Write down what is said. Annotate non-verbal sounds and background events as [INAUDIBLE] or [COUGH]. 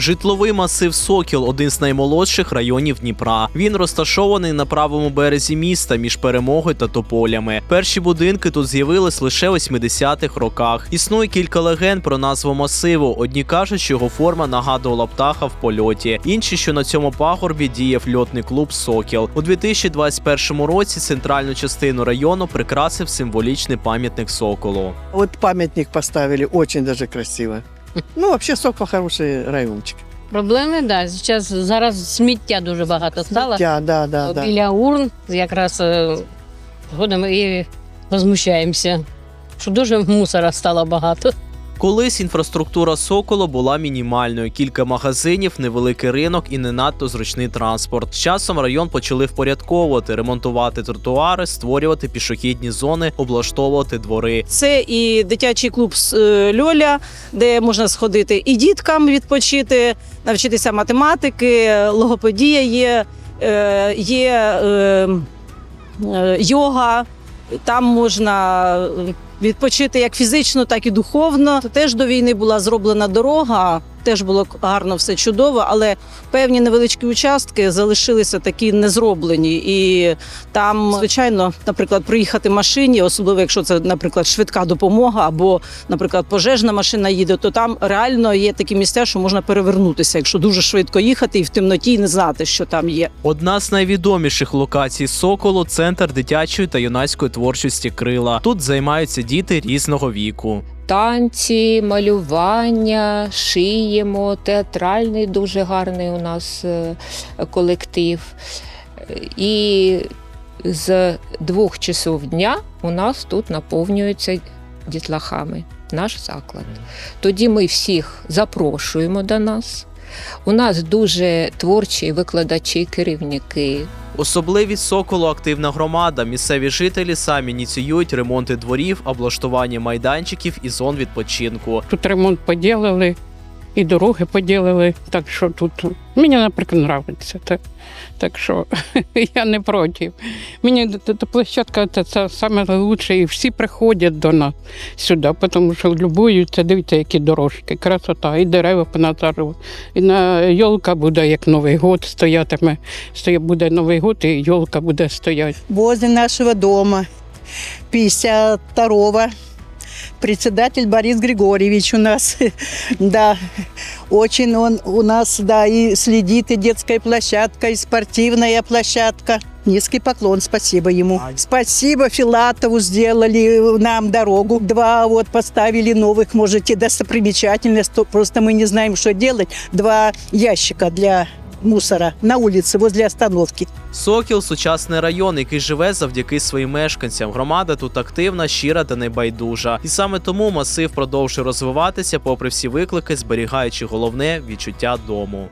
Житловий масив Сокіл один з наймолодших районів Дніпра. Він розташований на правому березі міста між перемогою та тополями. Перші будинки тут з'явились лише у 80-х роках. Існує кілька легенд про назву масиву. Одні кажуть, що його форма нагадувала птаха в польоті. Інші, що на цьому пагорбі діяв льотний клуб Сокіл. У 2021 році центральну частину району прикрасив символічний пам'ятник соколу. Вот памятник поставили, очень даже красиво. Ну, взагалі Сокол хороший райончик. Проблеми, да. Зараз, зараз сміття дуже багато стало. Сміття, да, да, да. Біля урн якраз е, ходимо і возмущаємося, що дуже мусора стало багато. Колись інфраструктура Соколу була мінімальною: кілька магазинів, невеликий ринок і не надто зручний транспорт. З часом район почали впорядковувати, ремонтувати тротуари, створювати пішохідні зони, облаштовувати двори. Це і дитячий клуб е, Льоля, де можна сходити і діткам відпочити, навчитися математики, логопедія є, е, є е, йога. Там можна відпочити як фізично, так і духовно. Теж до війни була зроблена дорога. Теж було гарно, все чудово, але певні невеличкі участки залишилися такі незроблені. І там, звичайно, наприклад, приїхати машині, особливо якщо це, наприклад, швидка допомога або, наприклад, пожежна машина їде, то там реально є такі місця, що можна перевернутися, якщо дуже швидко їхати і в темноті не знати, що там є. Одна з найвідоміших локацій Соколу центр дитячої та юнацької творчості Крила. Тут займаються діти різного віку. Танці, малювання, шиємо, театральний дуже гарний у нас е, колектив. І з двох часов дня у нас тут наповнюється дітлахами наш заклад. Тоді ми всіх запрошуємо до нас. У нас дуже творчі викладачі, керівники, Особливість Соколу активна громада. Місцеві жителі самі ініціюють ремонти дворів, облаштування майданчиків і зон відпочинку. Тут ремонт поділили, і дороги поділили. Так що тут мені, наприклад, подобається. Так, так що [LAUGHS] я не проти. Мені т- площадка це, лучше, і всі приходять до нас сюди, тому що любуються, дивіться, які дорожки, красота, і дерева понасаджували. І на йолка буде як Новий год стоятиме. Стоя- Буде Новий год, і йолка буде стояти. возле нашего дома 52-го. Председатель Борис Григорьевич у нас, [LAUGHS] да, очень он у нас, да, и следит, и детская площадка, и спортивная площадка. Низкий поклон, спасибо ему. Спасибо Филатову, сделали нам дорогу. Два вот поставили новых, можете, достопримечательность, просто мы не знаем, что делать. Два ящика для мусора на улице возле остановки. Сокіл сучасний район, який живе завдяки своїм мешканцям. Громада тут активна, щира та небайдужа. І саме тому масив продовжує розвиватися, попри всі виклики, зберігаючи головне відчуття дому.